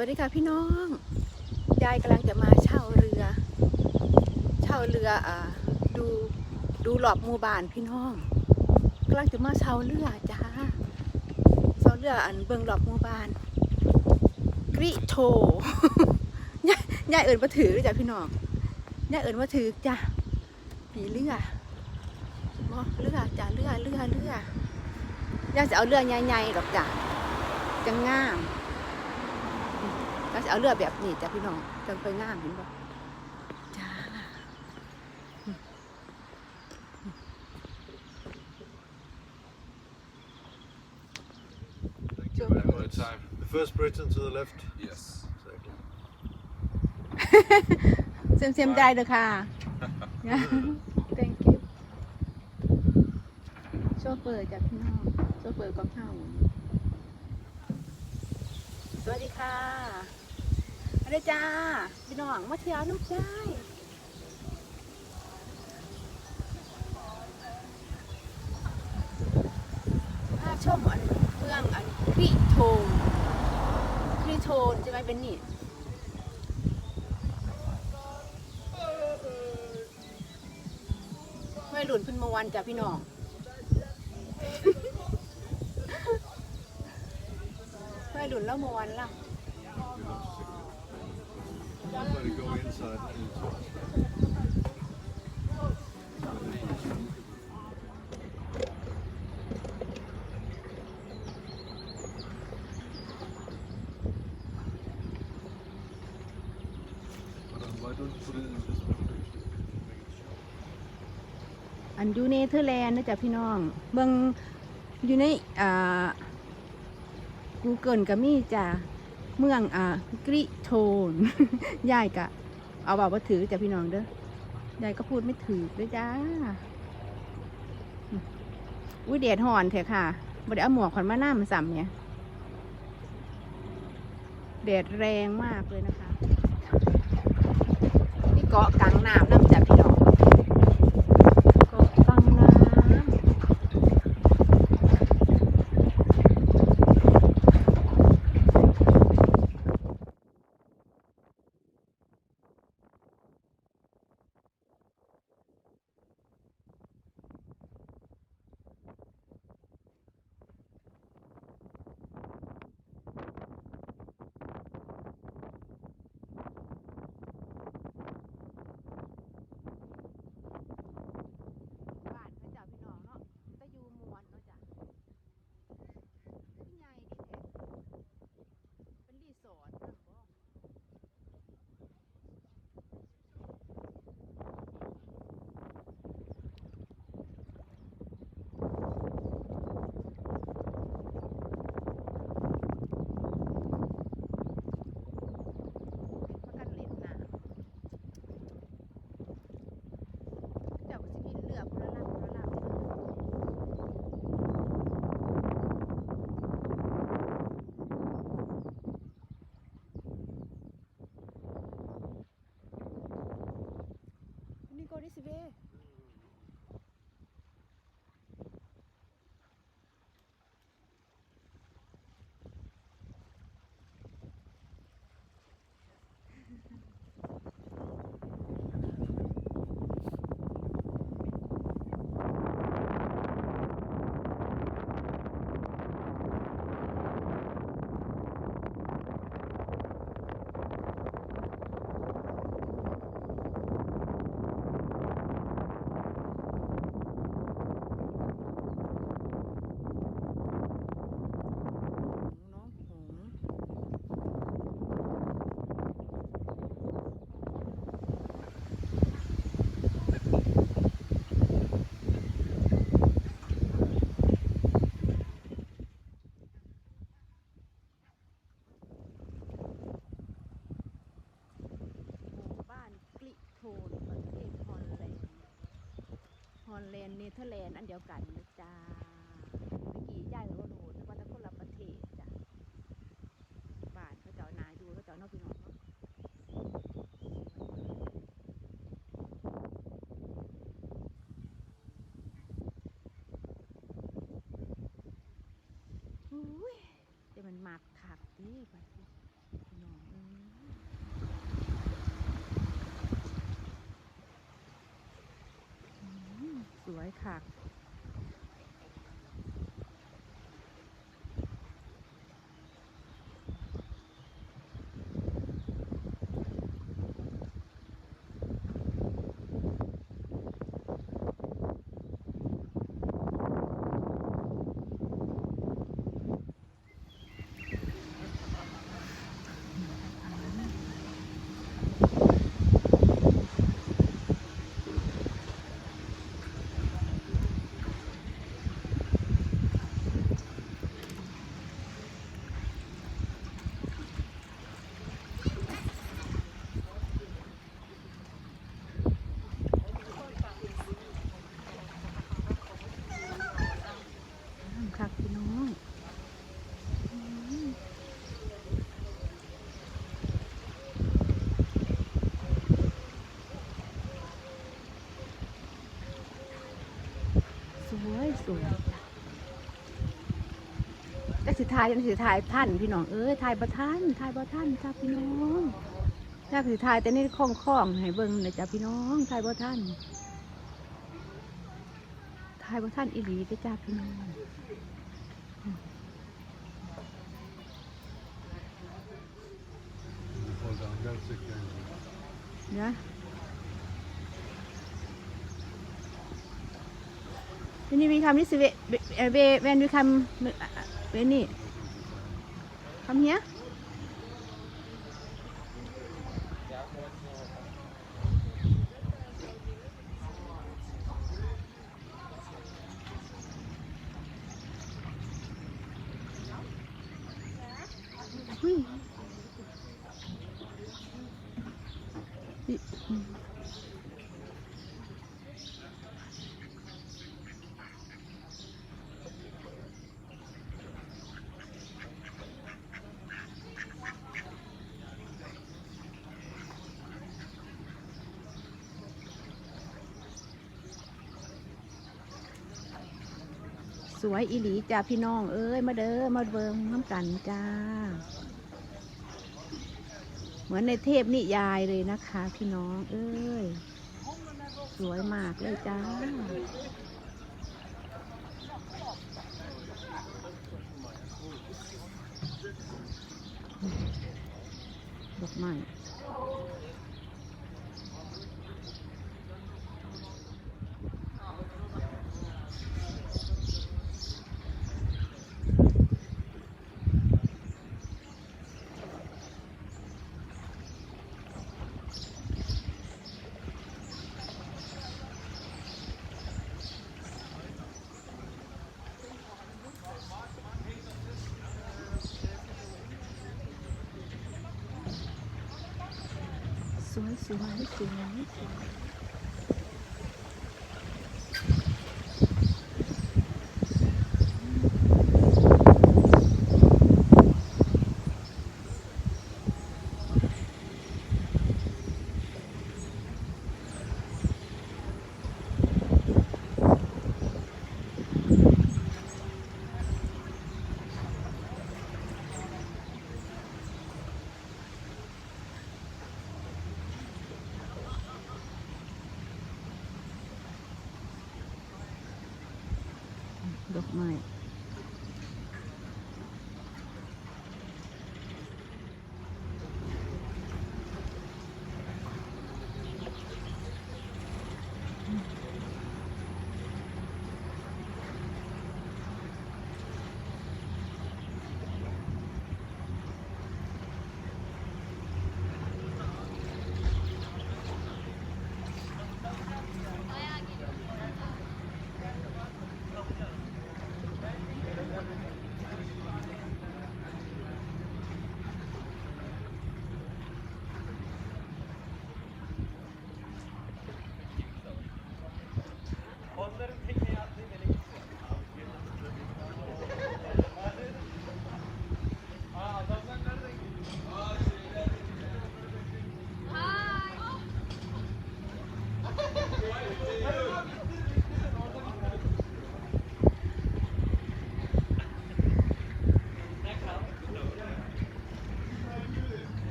วัสดีค่ะพี่น้อง ยายกำลังจะมาเช่าเรือ เช่าเรืออ่าดูดูหลอบหมู่บ้านพี่น้องกำลังจะมาเช่าเรือจ้าเช่าเรืออันเบิงหลอบหมู่บ้านกริโทยายยายเอิญมาถือจ้ะพี่น้องยายเอิญมาถือจ้ะผีเรือบ่เรือจ้ะเรือเรือเรือยายจะเอาเรือใหญ่ๆหรอกจ้ะจะงาม จะเอาเรือแบบนี้จ้ะพี่น้องจังไปงามเห็นบ่จ้า Thank Sure. you very All the much. time. The first Briton to the left. Yes. Exactly. เซมเซมได้เด้อค่ะ thank you โชเฟอร์จ้ะพี่น้องโชเฟอร์ของเฮาสวัสดีค่ะ อะไรจ้าพี่น้องมาเที่ยวน้ำใจพาชมอันเมืองอันคริโทนคริโทนใช่ไหมเป็นนี่ไม่หลุนขึ้นมาวันจ้ะพี่น้องไม่หลุนแล้วมาวันละ Everybody go inside and talk. 'But, um, Why don't you put it in this one? อันอยู่เนเธอร์แลนด์นะจ๊ะพี่น้อง เบิ่งอยู่ในอ่า Google ก็มีจ้ะ เมืองอ่ากริโทนยายกะ เอาบอกว่าถือจ้ะพี่น้องเด้อยายก็พูดไม่ถือด้วยจ้าอุ้ยเดดหอนเถอะค่ะบ่ได้เอาหมวกขอนมาหน้ามันสัมเนี่ยแดดแรงมากเลยนะคะ นี่เกาะกลางน้ำน้ำจ้ะพี่น้อง เนเธอร์แลนด์อันเดียวกันนะจ้าเมื่อกี้ย่ายก็รู้นึกว่าต่คนละประเทศจ้ะบ้านเขาเจ้านายดูเขาเจ้านอกพี่น้องเนาะอุ้ยแต่มันมักคักดิบัดนี้พี่น้อง ค่ะ ค่ะพี่น้องอืมสวยสวยจะ สิทายจะสิทายท่านพี่น้องเอ้ยทายบ่ท่านทายบ่ท่านจ้าพี่น้องจ้าสิทายแต่นี่คล่องคล่องๆให้เบิ่งนะจ้าพี่น้องทายบ่ท่านทายบ่ท่านอีหลีเด้อจ้าพี่น้อง Fall down gerçekten. นะวันนี้มีคำนี้สิเวเอ่อเวเวนมี คำเวนี่คำเนี้ยอุ้ย สวยอีหลีจ้าพี่น้อง เอ้ยมาเด้อมาเบิงน้ำกันจ้า เหมือนในเทพนิยายเลยนะคะ พี่น้อง เอ้ย สวยมากเลยจ้าดอกไม้ สวยสวย ดอกไม้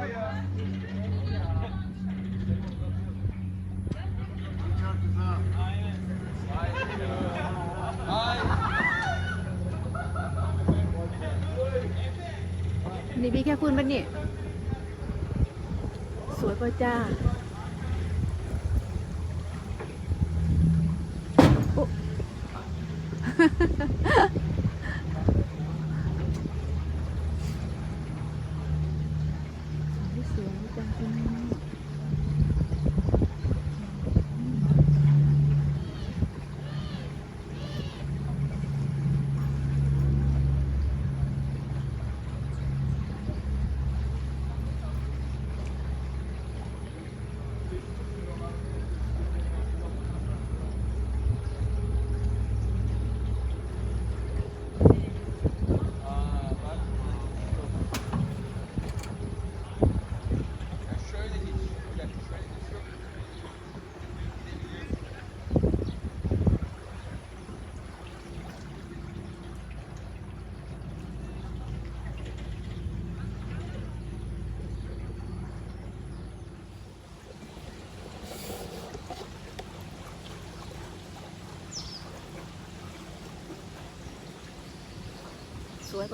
นี่พี่แค่คุณปะเนี่ย สวยป่ะจ้า สว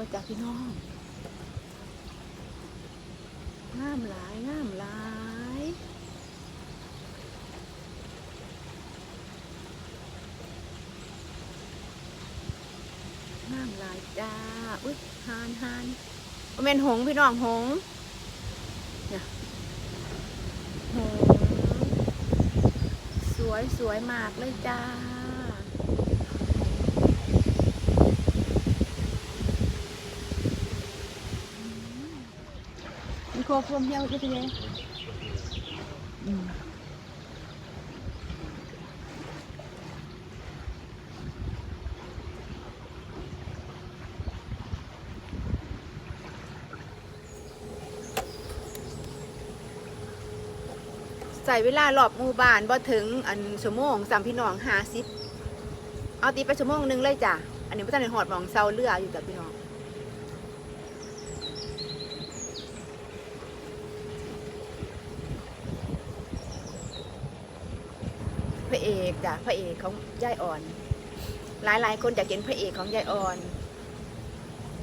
ยจังพี่น้องสวยป่ะจ้าพี่น้องงามหลายงามหลายงามหลายจ้าอุ้ยหานหานบ่แม่นหงพี่น้องหงเนี่ยหงสวยสวยมากเลยจ้า มีโคฟมเยวที่ทะเลอืมใส่เวลารอบหมู่บ้านบ่ถึงอันชั่วโมงสามพี่น้องห้าสิบเอาตีไปชั่วโมงหนึงเลยจ้ะ อันนี้พ่ทันได้หอดมองเซาเรืออยู่จ้ะพี่น้อง พ ระเอกจ้ะพระเอกของยายอ่อน หลายหลายคนอยากเห็นพระเอกของยายอ่อน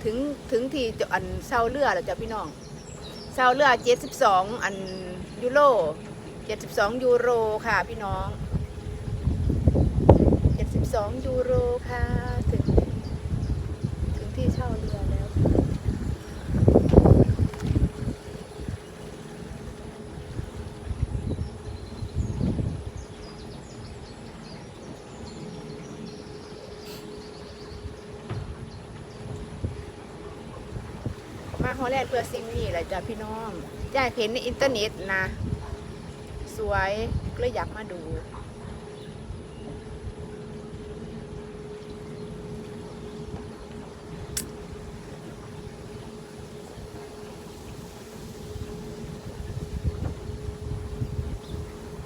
ถึงถึงที่จะอันเซาเรือแล้วจ้ะพี่น้องเซาเรือเจ็ดสิบสองอันยูโรเจ็ดสิบสองยูโรค่ะ พี่น้องเจ็ดสิบสองยูโรค่ะ ถึง ถึงที่เช่าเรือแล้ว มา ฮอลแลนด์เพื่อสิ่งนี้แหละจ้ะพี่น้องยายเห็นในอินเทอร์เน็ตนะ สวยก็เลยอยากมาดู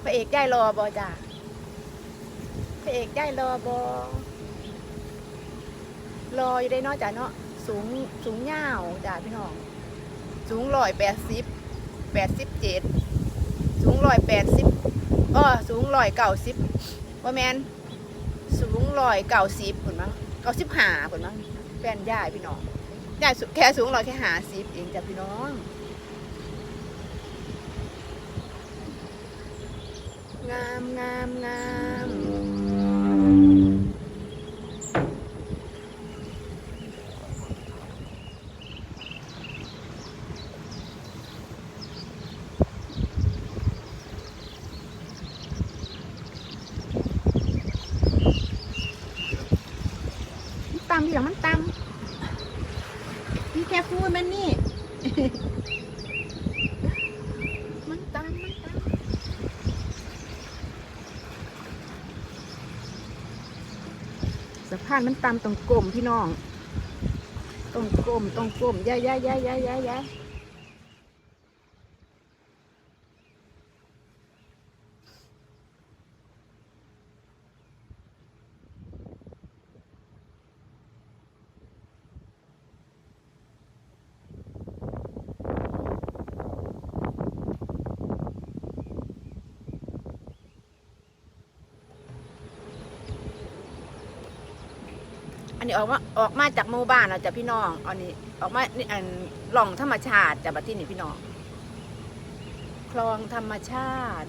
พระเอกย่ายรอบอจ้ะพระเอกย่ายรอบอรออยู่ได้นอกจ้ะเนาะสูงสูงยาวจ้ะพี่น้อง สูงร้อยแปดสิบแปดสิบเจ็ดสูงร้อยแปดสิบเออสูงร้อยเก้าสิบว่าแมนสูงร้อยเก้าสิบผลมั้งเก้าสิบห้าผลมั้งแฟนย่ายพี่น้องย่ายแค่สูงร้อยแค่หาสิบเองจ้ะพี่น้องงามงามงาม ตำอย่างมันตำพี่แค่พูดมันนี่ มันตำมันตำสะพานมันตามตรงกลมพี่น้องตรงกลมตรงกลมย้ายย้ายย้ายย้ายย้าย นนี้ออกมาออกมาจากหมู่บ้านเราจะพี่น้อง อันนี้ออกมานี่อันหล่องธรรมชาติจากบัดที่นี่พี่น้อง คลองธรรมชาติ